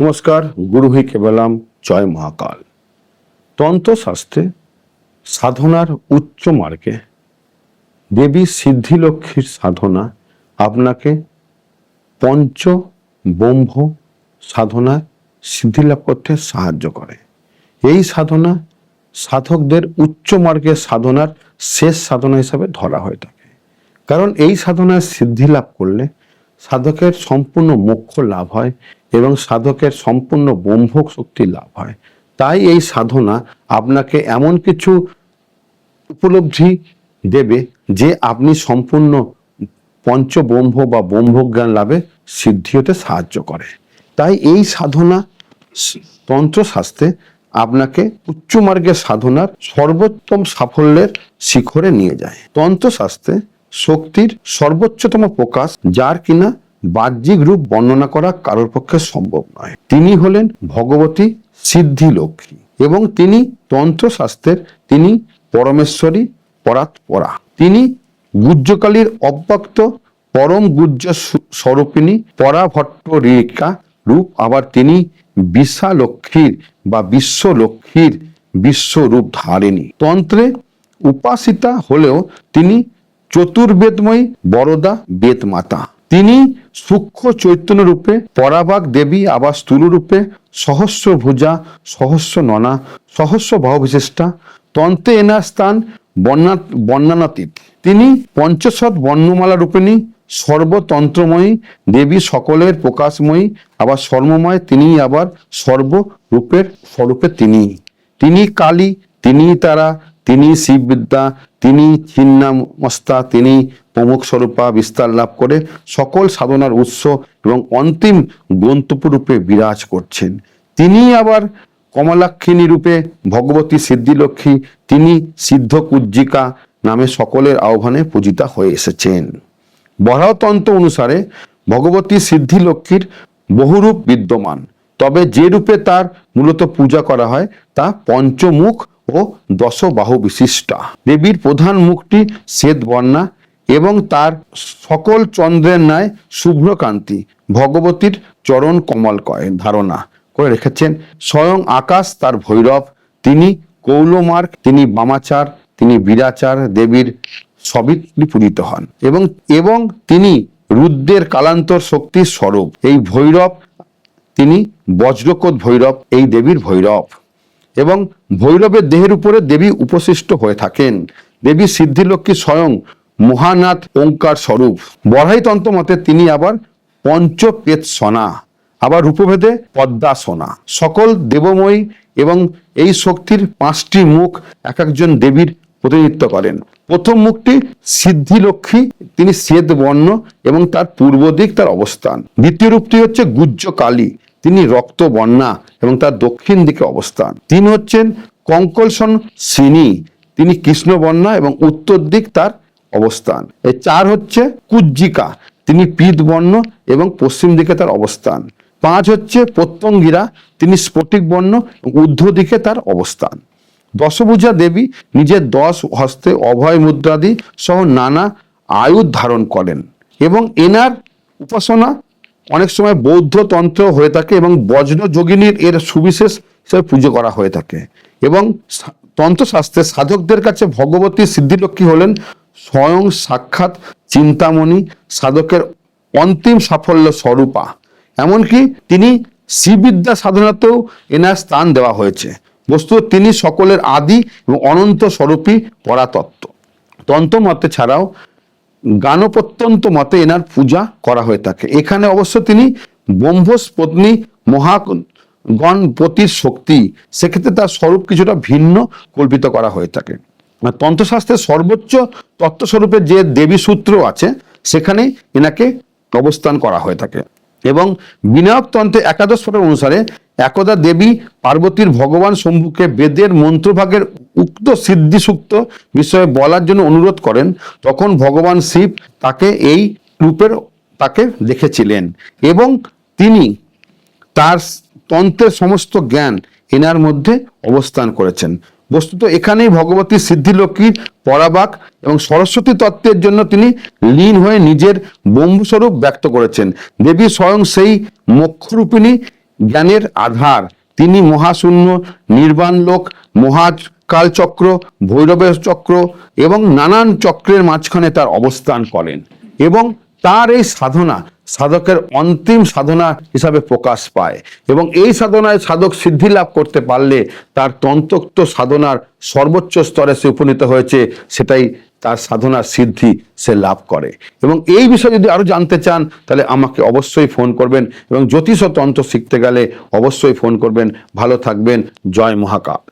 নমস্কার, গুরু হই কেবলাম, জয় মহাকাল। তন্ত্রশাস্ত্রে সাধনার উচ্চ মার্গে দেবী সিদ্ধিলক্ষ্মীর সাধনা আপনাকে পঞ্চ ব্রহ্ম সাধনা সিদ্ধিলাভ করতে সাহায্য করে। এই সাধনা সাধকদের উচ্চ মার্গের সাধনার শেষ সাধনা হিসাবে ধরা হয়ে থাকে। কারণ এই সাধনায় সিদ্ধি লাভ করলে সাধকের সম্পূর্ণ মোক্ষ লাভ হয় এবং সাধকের সম্পূর্ণ ব্রহ্মক শক্তি লাভ হয়। তাই এই সাধনা আপনাকে এমন কিছু উপলব্ধি দেবে যে আপনি সম্পূর্ণ পঞ্চব্রহ্ম বা ব্রহ্মজ্ঞান লাভে সিদ্ধি হতে সাহায্য করে। তাই এই সাধনা তন্ত্রশাস্ত্রে আপনাকে উচ্চ মার্গের সাধনার সর্বোত্তম সাফল্যের শিখরে নিয়ে যায়। তন্ত্রশাস্ত্রে শক্তির সর্বোচ্চতম প্রকাশ যার কিনা বাহ্যিক রূপ বর্ণনা করা কারোর পক্ষে সম্ভব নয়। তিনি হলেন ভগবতী সিদ্ধি লক্ষ্মী এবং তিনি তন্ত্রশাস্ত্রের তিনি পরমেশ্বরী পরাৎপরা। তিনি গুজ্জকালীর অব্যক্ত পরম গুজ্জ স্বরূপিণী পরাভট্ট রেখা রূপ। আবার তিনি বিশ্বলক্ষ্মীর বা বিশ্বলক্ষ্মীর বিশ্বরূপ ধারিণী। তন্ত্রে উপাসিতা হলেও তিনি চতুর্বেদময়ী বরদা বেদ মাতা তিনি সূক্ষ্ম চৈতন্য রূপে পরাবাগ দেবী আবার স্থূল রূপে, সহস্র ভুজা, সহস্র ননা, সহস্র ভাববিশিষ্টা তন্ত্রে এনার স্থান বর্ণা তিনি পঞ্চশত বর্ণমালা রূপিণী, সর্বতন্ত্রময়ী, দেবী সকলের প্রকাশময়ী, আবার সর্বময় তিনি আবার সর্বরূপের স্বরূপে তিনি। তিনি কালী তিনি তারা তিনি শিববিদ্যা তিনি ছিন্নামস্তা তিনি প্রমুখ স্বরূপা, বিস্তার লাভ করে সকল সাধনার উৎস এবং অন্তিম গন্তব্যরূপে বিরাজ করছেন। তিনি আবার কমলাক্ষিণী রূপে ভগবতী সিদ্ধিলক্ষ্মী, তিনি সিদ্ধ কুজ্জিকা নামে সকলের আহ্বানে পূজিতা হয়ে এসেছেন। বরাহতন্ত্র অনুসারে ভগবতী সিদ্ধিলক্ষ্মীর বহুরূপ বিদ্যমান, তবে যে রূপে তার মূলত পূজা করা হয় তা পঞ্চমুখ ও দশবাহু বিশিষ্টা। দেবীর প্রধান মুখটি শ্বেত বর্ণা এবং তার সকল চন্দ্রের ন্যায় শুভ্রকান্তি ভগবতীর চরণ কমল কয় ধারণা করে রেখেছেন। স্বয়ং আকাশ তার ভৈরব, তিনি কৌলমার্গ, তিনি বামাচার, তিনি বীরাচার, দেবীর সবই তিনি পূজিত হন এবং এবং তিনি রুদ্রের কালান্তর শক্তির স্বরূপ। এই ভৈরব, তিনি বজ্রকোট ভৈরব, এই দেবীর ভৈরব। এবং ভৈরবের দেহের উপরে দেবী উপশিষ্ট হয়ে থাকেন। দেবী সিদ্ধিলক্ষ্মী স্বয়ং মহানাথ ওঙ্কার স্বরূপ। বড়াইতন্ত্র মতে তিনি আবার পঞ্চপেত সনা আবার রূপভেদে পদ্মাসনা। সকল দেবময়ী এবং এই শক্তির পাঁচটি মুখ এক একজন দেবীর প্রতিনিধিত্ব করেন। প্রথম মুখটি সিদ্ধিলক্ষ্মী, তিনি শ্বেত বর্ণ এবং তার পূর্ব দিক তার অবস্থান। দ্বিতীয় রূপটি হচ্ছে গুজ্জ কালী তিনি রক্ত বর্ণা এবং তার দক্ষিণ দিকে অবস্থান। তিনি হচ্ছেন কঙ্কলসন শ্রীনি তিনি কৃষ্ণ বর্ণা এবং উত্তর দিক তার অবস্থান। এই চার হচ্ছে কুজ্জিকা। তিনি পিত বর্ণ এবং পশ্চিম দিকে তার অবস্থান। পাঁচ হচ্ছে প্রত্যঙ্গিরা। তিনি স্ফটিক বর্ণ ঊর্ধ্ব দিকে তার অবস্থান। দশভুজা দেবী নিজের দশ হস্তে অভয় মুদ্রাদি সহ নানা আয়ুধ ধারণ করেন এবং এনার উপাসনা অনেক সময় বৌদ্ধ তন্ত্র হয়ে থাকে এবং বজ্র যোগিনীর এর সুবিশেষ হিসেবে পুজো করা হয়ে থাকে। এবং তন্ত্রশাস্ত্রে সাধকদের কাছে ভগবতী সিদ্ধিলক্ষ্মী হলেন স্বয়ং সাক্ষাৎ চিন্তামণি, সাধকের অন্তিম সাফল্য স্বরূপা। এমনকি তিনি শ্রীবিদ্যা সাধনাতেও এনার স্থান দেওয়া হয়েছে। বস্তু তিনি সকলের আদি এবং অনন্ত স্বরূপী পরাতত্ত্ব। তন্ত্রমতে ছাড়াও গানপ্রত্যন্ত মতে এনার পূজা করা হয়ে থাকে। এখানে অবশ্য তিনি ব্রহ্মস পত্নী মহাগণপতির শক্তি, সেক্ষেত্রে তার স্বরূপ কিছুটা ভিন্ন কল্পিত করা হয়ে থাকে। তন্ত্রশাস্ত্রের সর্বোচ্চ তত্ত্বস্বরূপের যে দেবী সূত্র আছে, সেখানে এনাকে অবস্থান করা হয়ে থাকে। এবং বিনায়ক তন্ত্রে একাদশ পটের অনুসারে একদা দেবী পার্বতীর ভগবান শম্ভুকে বেদের মন্ত্রভাগের উক্ত সিদ্ধিসূক্ত বিষয়ে বলার জন্য অনুরোধ করেন, তখন ভগবান শিব তাকে এই রূপের তাকে দেখেছিলেন এবং তিনি তার তন্ত্রের সমস্ত জ্ঞান এনার মধ্যে অবস্থান করেছেন। বস্তুত এখানেই ভগবতী সিদ্ধিলক্ষ্মীর পরাবাক এবং সরস্বতী তত্ত্বের জন্য তিনি লীন হয়ে নিজের ব্রহ্মস্বরূপ ব্যক্ত করেছেন। দেবী স্বয়ং সেই মোক্ষরূপিণী জ্ঞানের আধার। তিনি মহাশূন্য, নির্বাণ লোক মহাকাল চক্র ভৈরবের চক্র এবং নানান চক্রের মাঝখানে তার অবস্থান করেন এবং তার এই সাধনা সাধকের অন্তিম সাধনা হিসাবে প্রকাশ পায় এবং এই সাধনায় সাধক সিদ্ধি লাভ করতে পারলে তার তন্ত্রোক্ত সাধনার সর্বোচ্চ স্তরে সে উপনীত হয়েছে, সেটাই তার সাধনার সিদ্ধি সে লাভ করে। এবং এই বিষয়ে যদি আরও জানতে চান, তাহলে আমাকে অবশ্যই ফোন করবেন এবং জ্যোতিষ তন্ত্র শিখতে গেলে অবশ্যই ফোন করবেন। ভালো থাকবেন। জয় মহাকাল।